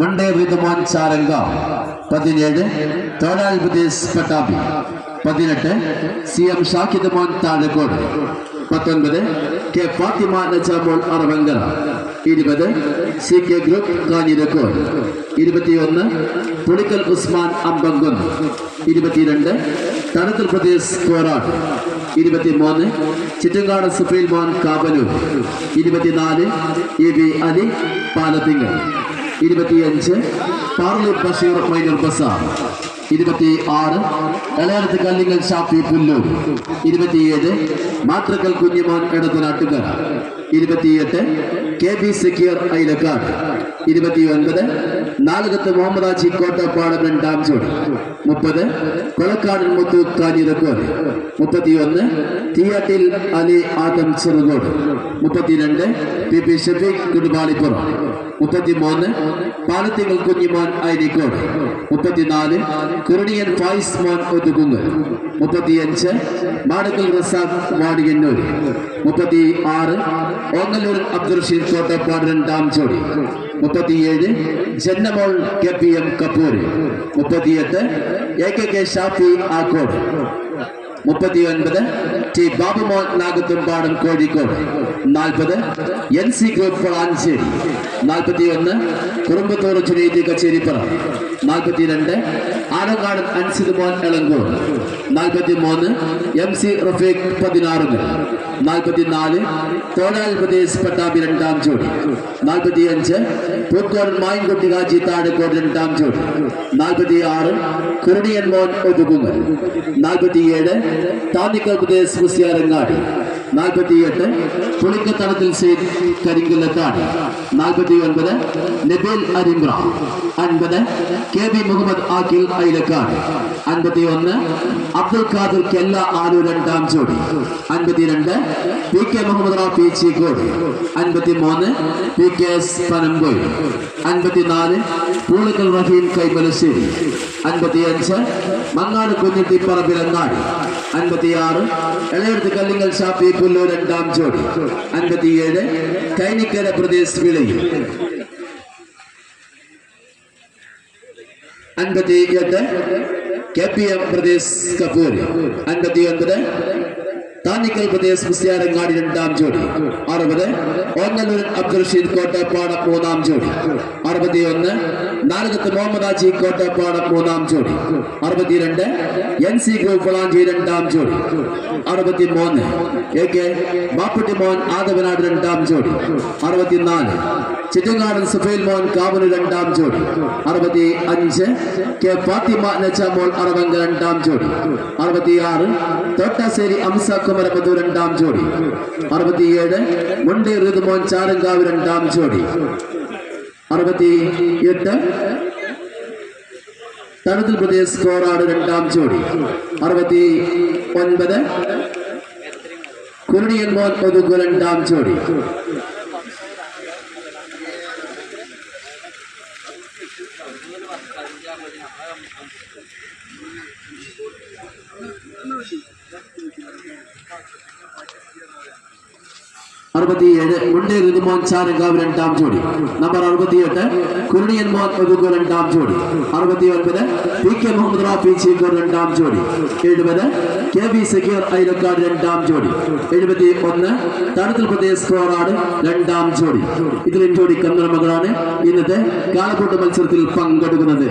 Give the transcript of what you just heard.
മണ്ടേ റിതുമോൻ ചാരങ്ക പതിനേഴ് തോലാൽ പ്രദേശ് പട്ടാമ്പി പതിനെട്ട് C M ഷാക്കിദ് Thazhakode. പത്തൊൻപത് കെ ഫാത്തിമ നജാമോൾ അറവങ്കര. ഇരുപത് സി കെ ഗ്രൂപ്പ് കാഞ്ഞിരക്കോട്. ഇരുപത്തിയൊന്ന് പുളിക്കൽ ഉസ്മാൻ അമ്പങ്കുന്ന്. ഇരുപത്തിരണ്ട് തണുത്തൽ പ്രദേശ് കോറാട്. ഇരുപത്തിമൂന്ന് ചിറ്റങ്കാട് സുഫീൽ മോൻ കാബനൂർ ഇരുപത്തിനാല് എ വി അലി പാലത്തിങ്കൽ ഇരുപത്തിയഞ്ച്. പാർലൂർ ബഷീർ മൈനർ ബസാർ. ഇരുപത്തി ആറ് ഇളയടത്ത് കല്ലിങ്ങൽ ഷാഫി പുല്ലൂർ. ഇരുപത്തിയേഴ്. മാത്രക്കൽ കുഞ്ഞിമോൻ എടത്തനാട്ടുകര ഇരുപത്തിയെട്ട്. കെ ബി സക്കീർ ഇരുപത്തി ഇരുപത്തിയൊൻപത്. നാലുകത്ത് മുഹമ്മദ് ആജി കോട്ടപ്പാടം രണ്ടാം ജോഡി മുപ്പത് കൊലക്കാടൻ മുത്തു കാഞ്ഞിരക്കോട്. മുപ്പത്തിയൊന്ന് തീയാട്ടിൽ അലി ആദം ചെറുകോട്. മുപ്പത്തിരണ്ട് പി പി ഷഫീഖ് കുടുംബാളിപ്പുറം മുപ്പത്തിമൂന്ന് പാലത്തിങ്ങൾ കുഞ്ഞിമോൻ ഐരിക്കോട്. മുപ്പത്തിനാല് കുരുണിയൻ ഫായിസ് മോൻ ഒതുക്കുന്നു മുപ്പത്തിയഞ്ച് മാടക്കൽ റസാഖ് വാടിയന്നൂർ മുപ്പത്തി ആറ് ഓങ്ങല്ലൂർ അബ്ദുൾ റഷീദ് കോട്ടപ്പാട് രണ്ടാം ജോഡി മുപ്പത്തിയേഴ് Jannamol K P M Kapoor മുപ്പത്തിയെട്ട് A K K Shafi Akkode മുപ്പത്തിയൊൻപത് ടി ബാബുമോൻ നാഗത്തുംപാടം കോഴിക്കോട്. നാൽപ്പത് എൻ സി ഗ്രൂപ്പ് വളാഞ്ചേരി. നാൽപ്പത്തിയൊന്ന് കുറുമ്പത്തൂർ ചുനീതി കച്ചേരിപ്പുറ. നാൽപ്പത്തിരണ്ട് ആനങ്ങാടൻ അൻസിദ് മോൻ എളങ്കൂർ നാൽപ്പത്തി മൂന്ന് എം സി റഫീഖ് പതിനാറുകൾ. നാൽപ്പത്തിനാല് തോടാൽ പ്രദേശ് പട്ടാമ്പി രണ്ടാം ജോഡി. നാൽപ്പത്തിയഞ്ച് പൂക്കോട് മായൻകുട്ടി കാജി താഴെക്കോട് രണ്ടാം ജോഡി. നാൽപ്പത്തി ആറ് കുരുണിയൻ മോൻ ഒതുകുങ്ങൽ നാൽപ്പത്തിയേഴ് താന്നിക്കൽ പ്രദേശ് മുസ്യാരങ്ങാടി നാൽപ്പത്തിയെട്ട് പുളിക്കത്തടത്തിൽ സെയ്ദ് കരിങ്കല്ലത്താടി. നാൽപ്പത്തി ഒൻപത് നബീൽ അരിമ്ര അൻപത് കെ ബി മുഹമ്മദ് ആക്കിൽ അയിലക്കാട് അൻപത്തി ഒന്ന് അബ്ദുൽ ഖാദർ കെല്ല ആലു രണ്ടാം ജോഡി. അൻപത്തിരണ്ട് പി കെ മുഹമ്മദ് റാഫി ചീക്കോട്. അൻപത്തി മൂന്ന് പി കെ എസ് പനമ്പോയി. അൻപത്തിനാല് പൂളിക്കൽ റഹീം കൈമലശ്ശേരി. അൻപത്തിയഞ്ച് മങ്ങാട് കുഞ്ഞിട്ടി പറമ്പിലങ്ങാടി അൻപത്തിയാറ്. എളയടുത്ത് കല്ലിങ്ങൽ ഷാപ്പി പുല്ലൂർ രണ്ടാം ജോഡി. അൻപത്തിയേഴ്. കൈനിക്കര പ്രദേശ് വിളയിൽ അൻപത്തി എട്ട് K P M Pradesh Kapoor. അൻപത്തി ഒൻപത് താന്നിക്കൽ പ്രദേശ് മുസ്ലിയാരങ്ങാടി രണ്ടാം ജോഡി. അറുപത്. ഒന്നലൂർ അബ്ദുൾ റഷീദ് കോട്ടപ്പാട മൂന്നാം ജോഡി. അറുപത്തി ഒന്ന് നാലകത്ത് മുഹമ്മദ് ആജി കോട്ടപ്പാട മൂന്നാം ജോഡി. അറുപത്തിരണ്ട്. എൻ സി ഗ്രൂപ്പ് രണ്ടാം ജോഡി. അറുപത്തി മൂന്ന് എ കെ ബാപ്പുട്ടി മോൻ ആദവനാട് രണ്ടാം ജോഡി. അറുപത്തിനാല്. ചിറ്റങ്ങാടൻ സുഫൈൽ മോൻ കാവലു രണ്ടാം ജോഡി അറുപത്തി അഞ്ച് കെ ഫാത്തിമ നച്ചാമോൾ അറവങ്ക രണ്ടാം ജോഡി അറുപത്തിയാറ് തോട്ടാശ്ശേരി അംസ കുമരമധു രണ്ടാം ജോഡി അറുപത്തിയേഴ് മുണ്ടേ ഋതുമോൻ ചാരങ്കാവ് രണ്ടാം ജോഡി അറുപത്തി എട്ട് തണുതൽ പ്രദേശ് കോറാട് രണ്ടാം ജോഡി അറുപത്തി ഒൻപത് കുരുണിയൻ മോൻ ഒതുക്കു രണ്ടാം ജോഡി അറുപത്തിയേഴ് മുണ്ടേ ഋതുമോൻ ചാരങ്കാവ് രണ്ടാം ജോഡി. നമ്പർ അറുപത്തിയെട്ട് കുരുണിയൻ മോൻ ഒതുക്കോ രണ്ടാം ജോഡി. അറുപത്തി ഒൻപത് പി കെ മുഹമ്മദ് റാഫി ചീക്കോ രണ്ടാം ജോഡി. എഴുപത് കെ വി സക്കീർ ഐലക്കാട് രണ്ടാം ജോഡി. എഴുപത്തി ഒന്ന് തണുത്തൽ പ്രദേശ് സ്കോറാണ് രണ്ടാം ജോഡി. ഇതിൽ ജോഡി കന്നഡ മകളാണ്. ഇന്നത്തെ കാലക്കൂട്ട മത്സരത്തിൽ പങ്കെടുക്കുന്നത്.